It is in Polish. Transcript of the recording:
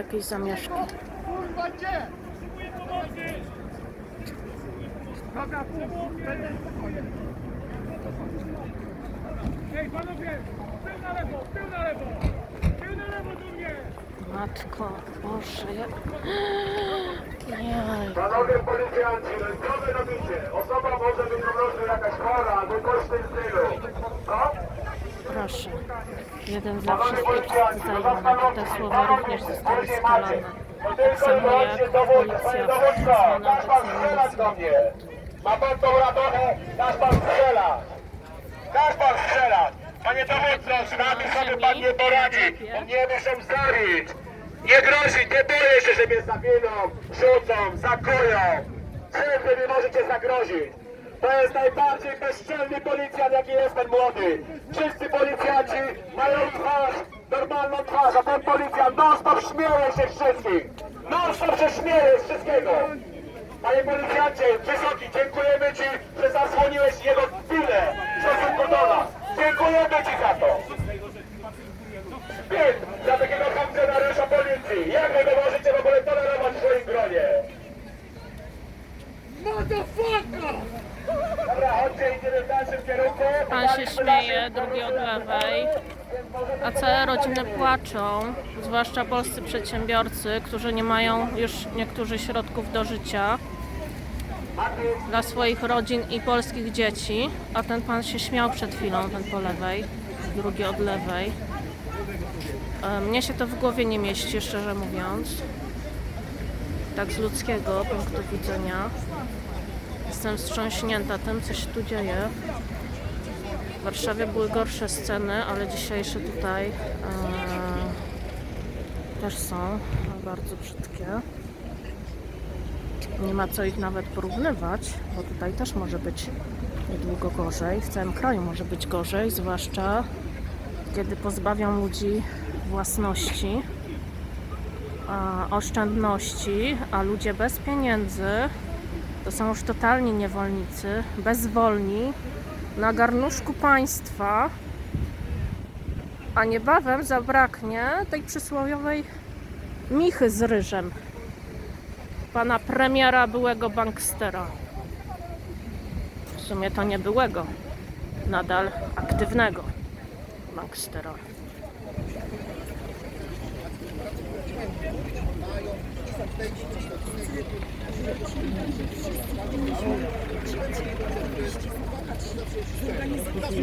jakieś zamieszki. Kurwa gdzie? Dobra, będę spokojny. Ej, panowie, tył na lewo, tył na lewo! Tył na lewo do mnie! Matko, Boże, ja... Jaj. Panowie policjanci, no co wy robicie? Osoba może być po prostu jakaś chora, albo coś w tym stylu. Co? Proszę. Jeden za wszystkich, wszyscy za jednego. Te słowa również zostały skalane. Tak samo jak policja do obecnie mnie. Ma pan tą radochę, każ pan strzelać. Każ pan strzelać. Panie dowódco, z nami sobie pan nie poradzi. Nie muszą zabić. Nie grozi, nie boję się, że mnie zaginą, rzucą, zakują. Czym wy mi możecie zagrozić? To jest najbardziej bezczelny policjant, jaki jest ten młody. Wszyscy policjanci mają twarz, normalną twarz, ten policjant non-stop śmieje się wszystkich. Non-stop się śmieje z wszystkiego. Panie policjancie, wysoki, dziękujemy Ci, że zasłoniłeś jego chwilę w stosunku do nas. Dziękujemy Ci za to. Wstyd za takiego funkcjonariusza policji. Jak wy go możecie w ogóle tolerować w swoim gronie? Dobra, Pan się śmieje, drugi od lewej. A całe rodziny płaczą, zwłaszcza polscy przedsiębiorcy, którzy nie mają już niektórzy środków do życia dla swoich rodzin i polskich dzieci. A ten pan się śmiał przed chwilą, ten po lewej, drugi od lewej. E, Mnie się to w głowie nie mieści, szczerze mówiąc. Tak z ludzkiego punktu widzenia. Jestem wstrząśnięta tym, co się tu dzieje. W Warszawie były gorsze sceny, ale dzisiejsze tutaj e, też są bardzo brzydkie. Nie ma co ich nawet porównywać, bo tutaj też może być niedługo gorzej. W całym kraju może być gorzej, zwłaszcza kiedy pozbawią ludzi własności, oszczędności, a ludzie bez pieniędzy to są już totalni niewolnicy, bezwolni, na garnuszku państwa, a niebawem zabraknie tej przysłowiowej michy z ryżem pana premiera byłego bankstera. W sumie to nie byłego, nadal aktywnego bankstera. Pamiętajmy te twarze.